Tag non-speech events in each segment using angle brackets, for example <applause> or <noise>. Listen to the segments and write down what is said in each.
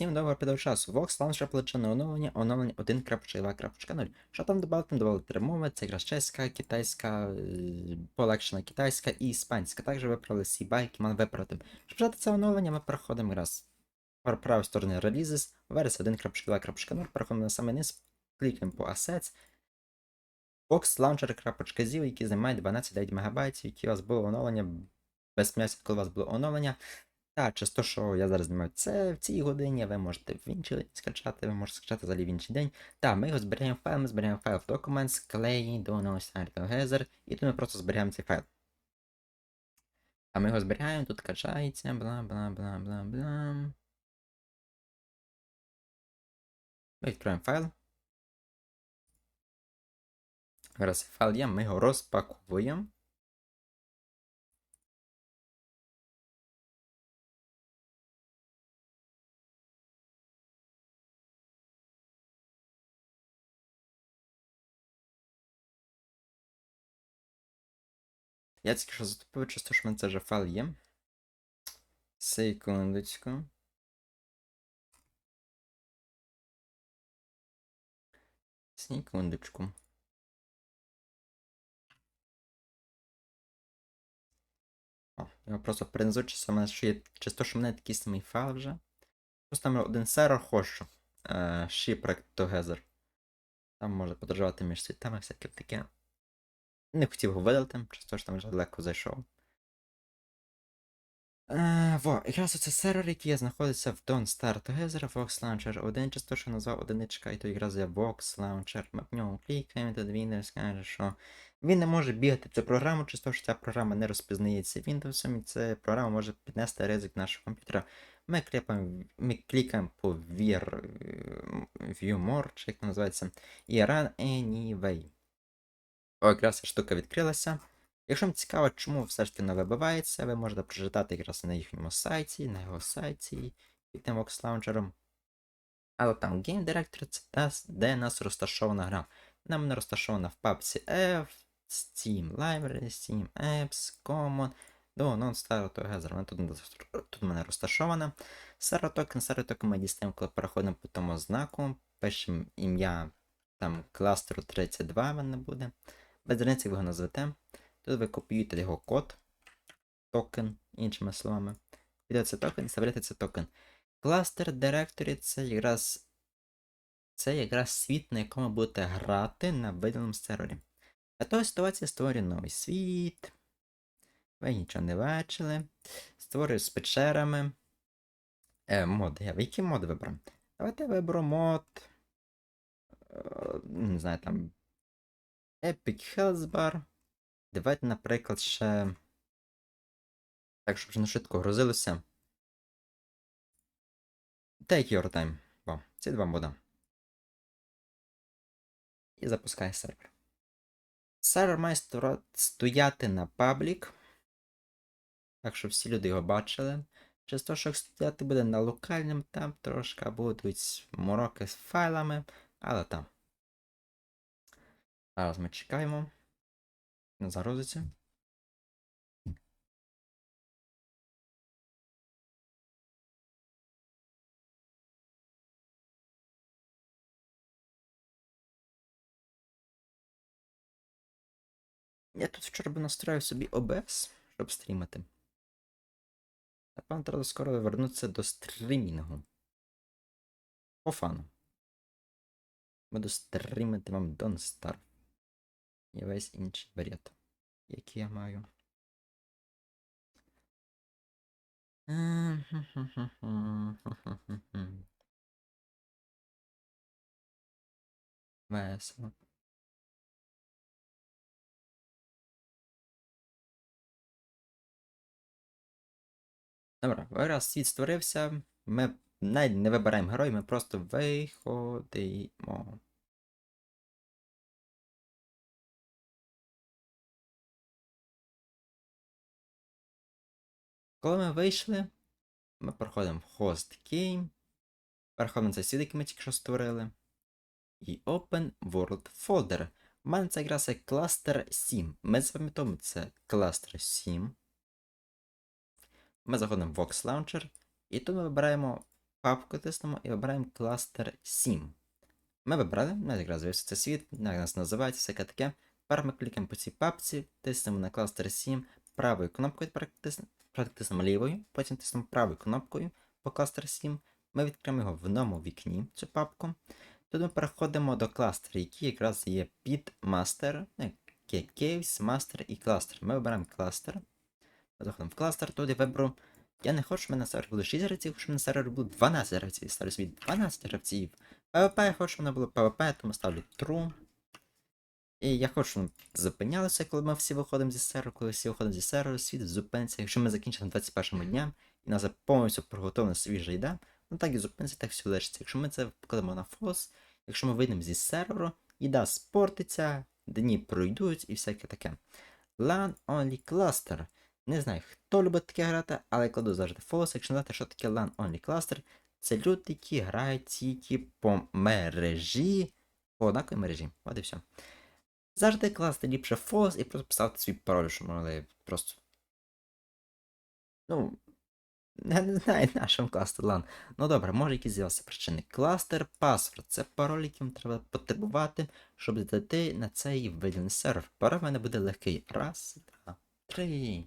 Всім доброго підав часу. Vox Launcher полечене оновлення, оновлення 1.2.0. Що там додали? Там додали три мови, це якраз чеська, китайська, е, полегшена китайська і іспанська. Також виправили всі байки, ман виправити. Щоб почати це оновлення, ми переходимо якраз в правій стороні Releases, версія 1.2.0, переходимо на самий низ, клікаємо по Assets, VoxLauncher.zio, який займає 12,9 МБ, які у вас було оновлення без м'яса, коли у вас було оновлення. Так, через те, що я зараз знімаю це в цій годині, ви можете в інший день скачати, ви можете скачати взагалі в інший день. Так, ми його зберігаємо файл, ми зберігаємо файл в Documents, Clay, Dono, Together, і тут ми просто зберігаємо цей файл. А ми його зберігаємо, тут качається, бла бла бла бла бла. Ми відкриваємо файл. Зараз файл є, ми його розпаковуємо. Я тільки що затупив, чисто, що в мене це вже файл є. Секундочку. Секундочку. О, я просто принесу, в мене ще є чисто, що в мене такий самий файл вже. Просто там один сервер хочу. Е, Shipwreck Together. Там може подорожувати між світами, всяке таке. Не хотів його видалити, просто що там вже легко зайшов. Е, во, якраз оце сервер, який знаходиться в Don't Start Together, Vox Launcher 1, часто що назвав одиничка, і то якраз є Vox Launcher. Ми в ньому клікаємо, тут він скаже, що він не може бігати цю програму, часто що ця програма не розпізнається Windows, і ця програма може піднести ризик нашого комп'ютера. Ми клікаємо, ми клікаємо по View More, чи як називається, і Run Anyway. Якраз штука відкрилася. Якщо вам цікаво, чому все ж таки не вибивається, ви можете прочитати якраз на їхньому сайті, на його сайті під тим Launcher. Але там Game Director це та, де нас розташована гра. Нам не розташована в папці F, Steam Library, Steam Apps, Common, до Non-Star Together. Вона тут, тут мене розташована. Сервер токен ми дістаємо, коли переходимо по тому знаку, пишемо ім'я там кластеру 32 в мене буде. Без різниці ви його назвете. Тут ви копіюєте його код, токен, іншими словами. Копіюєте цей токен і вставляєте цей токен. Кластер Directory це якраз це якраз світ, на якому будете грати на виділеному сервері. Для того ситуація створює новий світ. Ви нічого не бачили. Створюю з печерами. Е, моди. Я які моди виберу? Давайте виберу мод. е, Не знаю, там. Epic Health Bar. Давайте, наприклад, ще. Так, щоб вже не швидко грузилося. Take your time. Бо, ці два мода. І запускає сервер. Сервер має стояти на паблік. Так, щоб всі люди його бачили. Через те, що стояти буде на локальному, там трошки будуть мороки з файлами, але там. Зараз ми чекаємо. Не загрузиться. Я тут вчора би настроїв собі OBS, щоб стрімити. Напевно, треба скоро вернутися до стрімінгу. По фану. Буду стрімити вам Don't Starve. І весь інший бред, який я маю. <laughs> Весело. Добре, раз світ створився, ми навіть не вибираємо героїв, ми просто виходимо. Коли ми вийшли, ми проходимо в Host Game, переходимо цей світ, який ми тільки що створили. І Open World Folder. У мене це якраз як кластер 7. Ми запам'ятовуємо це кластер 7. Ми заходимо в Vox Launcher, і тут ми вибираємо папку тиснемо і обираємо кластер 7. Ми вибрали, у нас якраз з'явився цей світ, як нас називається, всяке таке. Тепер ми клікаємо по цій папці, тиснемо на кластер 7, правою кнопкою тиснемо, спочатку тиснемо лівою, потім тиснемо правою кнопкою по кластер 7. Ми відкриємо його в новому вікні, цю папку. Тут ми переходимо до кластера, який якраз є під мастер, Caves, Master і кластер. Ми вибираємо кластер. Заходимо в кластер, тут я виберу. Я не хочу, щоб на сервері було 6 гравців, щоб на сервері було 12 гравців. Ставлю собі 12 гравців. PvP я хочу, щоб воно було PvP, тому ставлю True. І я хочу, щоб зупинялося, коли ми всі виходимо зі серверу, коли всі виходимо зі серверу, світ зупиниться. Якщо ми закінчимо на 21 дня, і нас повністю приготовлена свіжа їда, ну так і зупиниться, так все лишиться. Якщо ми це покладемо на фос, якщо ми вийдемо зі серверу, їда спортиться, дні пройдуть і всяке таке. LAN Only Cluster. Не знаю, хто любить таке грати, але я кладу завжди фолос. Якщо не знати, що таке LAN Only Cluster, це люди, які грають тільки по мережі, по однаковій мережі. От і все. Завжди класти ліпше фолос і просто писати свій пароль, що могли просто. Ну. Не знаю, на що класти LAN. Ну добре, може якісь з'явилися причини. Кластер, паспорт це пароль, яким треба потребувати, щоб зайти на цей виділений сервер. Пароль в мене буде легкий. Раз, два, три.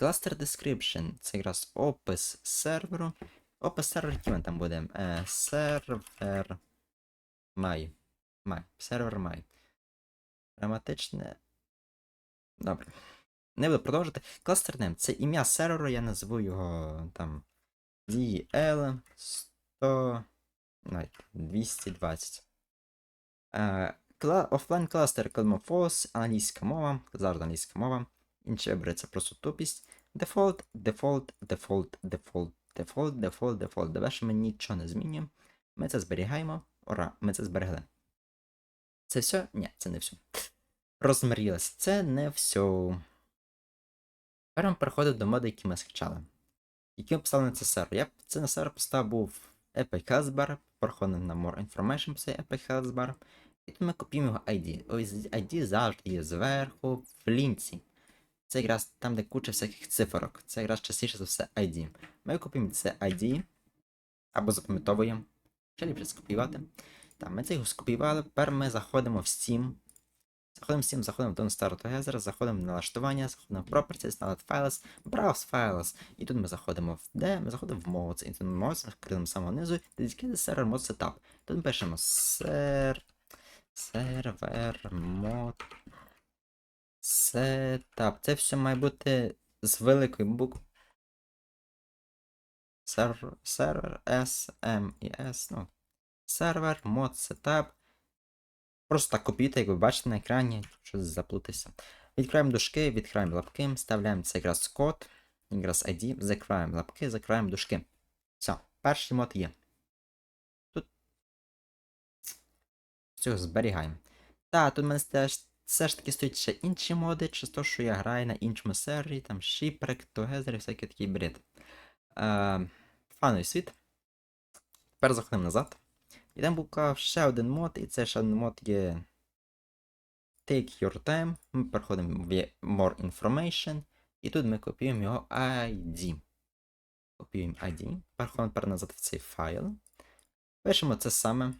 Cluster Description це якраз опис серверу. Опис серверу, який він там буде? Е, сервер май. Май. Сервер май. Граматичне. Добре. Не буду продовжувати. Cluster name це ім'я серверу, я назву його там DL 100. Навіть 220. Е, кла... Офлайн кластер false, англійська мова, завжди англійська мова. Вибори це просто тупість. Дефолт, дефолт, дефолт, дефолт, дефолт, дефолт, дефолт. Давай ми нічого не змінюємо. Ми це зберігаємо. Ура, ми це зберегли. Це все? Ні, це не все. Розмрілось. Це не все. Тепер ми переходимо до моди, які ми скачали. Які ми поставили на сервер. Я це на сервер поставив був Epic Hasbar. Переходимо на More Information цей Epic Hasbar. І тут ми копіюємо його ID. Ось ID завжди є зверху в лінці. Це якраз там, де куча всяких циферок. Це якраз частіше за все ID. Ми копіюємо це ID. Або запам'ятовуємо. Ще ліпше скопіювати. Так, ми це його скопіювали. Тепер ми заходимо в Steam. Заходимо в Steam, заходимо в Don't Start Together, заходимо в налаштування, заходимо в Properties, Download Files, Browse Files. І тут ми заходимо в де? Ми заходимо в Modes. І тут ми Modes, ми прийдемо з самого низу, Dedicated Server Mode Setup. Тут ми пишемо ser... Server Mode Setup. Це все має бути з великої букви. Сервер, сервер S, M і S, ну. Сервер, мод, setup. Просто так копіюйте, як ви бачите на екрані, щось заплутатися. Відкриваємо дужки, відкриваємо лапки, вставляємо це якраз код, якраз ID, закриваємо лапки, закриваємо дужки. Все, перший мод є. Тут все зберігаємо. Так, тут в мене теж все ж таки стоять ще інші моди, через те, що я граю на іншому сервері, там Shipwreck, Together і всякий такий бред. Е, фановий світ. Тепер заходимо назад. І там був ще один мод, і це ще один мод є Take Your Time. Ми переходимо в More Information. І тут ми копіюємо його ID. Копіюємо ID. Переходимо тепер назад в цей файл. Пишемо це саме.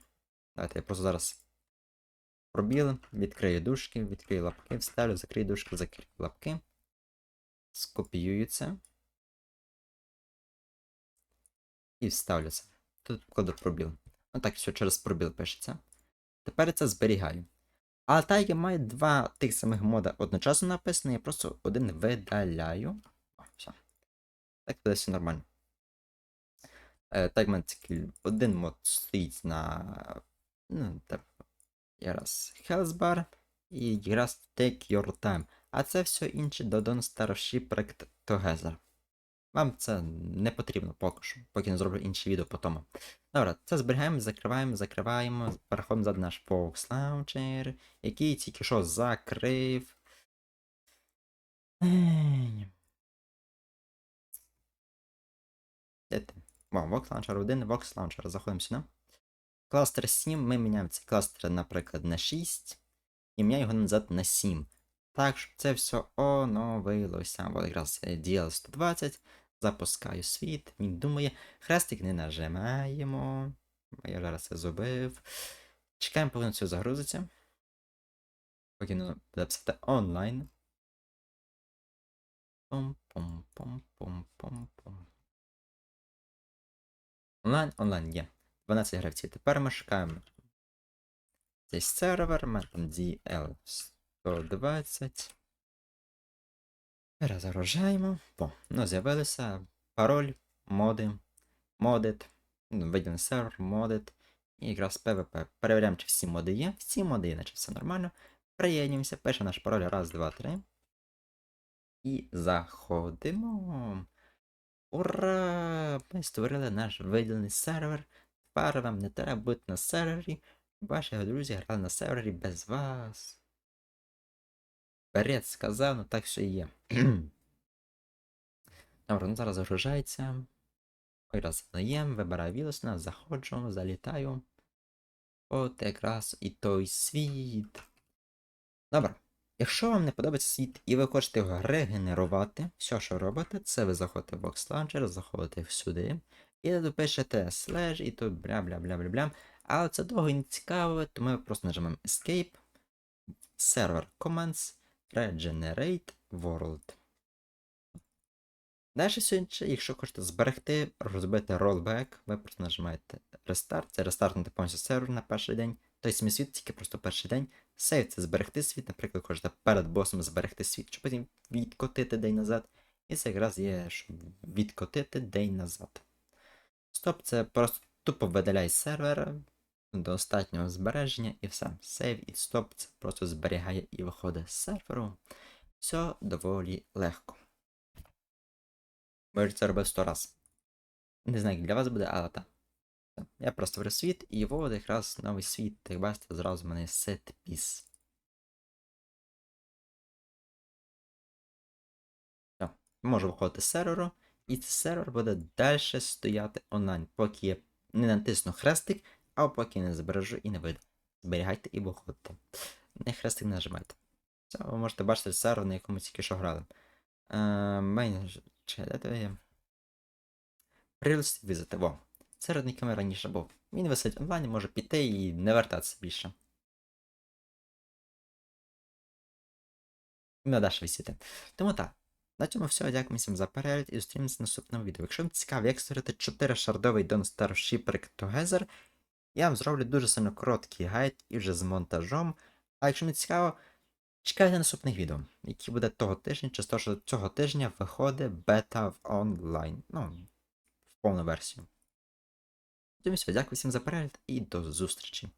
Давайте я просто зараз пробіл, відкрию дужки, відкрию лапки, вставлю, закрию дужки, закрию лапки. Скопіюю це. І вставлю це. Тут вкладу пробіл. Ну так, все через пробіл пишеться. Тепер це зберігаю. Але так я маю два тих самих мода одночасно написані, я просто один видаляю. О, все. Так буде все нормально. Е, так, в мене один мод стоїть на. Ну, так. Якраз Hellsbar і якраз Take Your Time. А це все інше до Don't Starship Project Together. Вам це не потрібно поки що, поки не зроблю інше відео по тому. Добре, це зберігаємо, закриваємо, закриваємо, переходимо за наш Fox Launcher, який тільки що закрив. Де ти? Vox Launcher 1, Vox Launcher, заходимо сюди. Кластер 7, ми міняємо цей кластер, наприклад, на 6, і міняємо його назад на 7. Так, щоб це все оновилося. От якраз DL120. Запускаю світ, він думає, хрестик не нажимаємо. Я зараз це зробив. Чекаємо, поки все загрузиться. Поки воно буде писати онлайн. Пум-пум-пум-пум-пум-пум. Онлайн, онлайн є. 12 гравців. Тепер ми шукаємо цей сервер, там DL120. Перезагружаємо. О, ну з'явилися пароль, моди, модит, виділений сервер, модит. І якраз PvP. Перевіряємо, чи всі моди є. Всі моди є, наче все нормально. Приєднуємося, пише наш пароль раз, два, три. І заходимо. Ура! Ми створили наш виділений сервер. Тепер вам не треба бути на сервері. Ваші друзі грали на сервері без вас. Вперед сказав, ну так все і є. <clears throat> Добре, ну зараз загружається. Ой, раз задаємо, вибираю відосна, заходжу, залітаю. От якраз і той світ. Добре. Якщо вам не подобається світ і ви хочете його регенерувати, все, що робите, це ви заходите в Box Launcher, заходите сюди, і тут пишете slash, і тут бля-бля-бля-бля-бля. Але це довго і не цікаво, тому ми просто нажимаємо Escape, Server Commands, Regenerate World. Далі сьогодні, якщо хочете зберегти, розбити rollback, ви просто нажимаєте Restart, це рестартнути повністю сервер на перший день. Той самий світ, тільки просто перший день. Сейв це зберегти світ, наприклад, хочете перед босом зберегти світ, щоб потім відкотити день назад. І це якраз є, щоб відкотити день назад. Стоп, це просто тупо видаляй сервера до остатнього збереження і все. Сейв і стоп це просто зберігає і виходить з серверу. Все доволі легко. Може це робив 100 раз. Не знаю, як для вас буде, але так. Я просто створив світ і от якраз новий світ, як бачите, зразу в мене set piece. Можу виходити з серверу, і цей сервер буде далі стояти онлайн, поки я не натисну хрестик, а поки не збережу і не вийду. Зберігайте і виходьте. Не хрестик нажимайте. Все, ви можете бачити сервер, на якому тільки що грали. Менеджер. То є? Прилist візити. Во. Серед яким раніше був. Він висить онлайн, може піти і не вертатися більше. Не даш висіти. Тому так. На цьому все. Дякую всім за перегляд і зустрінемося в наступному відео. Якщо вам цікаво, як створити 4 шардовий Don't Starship Together, я вам зроблю дуже сильно короткий гайд і вже з монтажом. А якщо не цікаво, чекайте наступних відео, які буде того тижня, чи з того, що цього тижня виходить бета в онлайн. Ну, в повну версію. Тому все, дякую всім за перегляд і до зустрічі.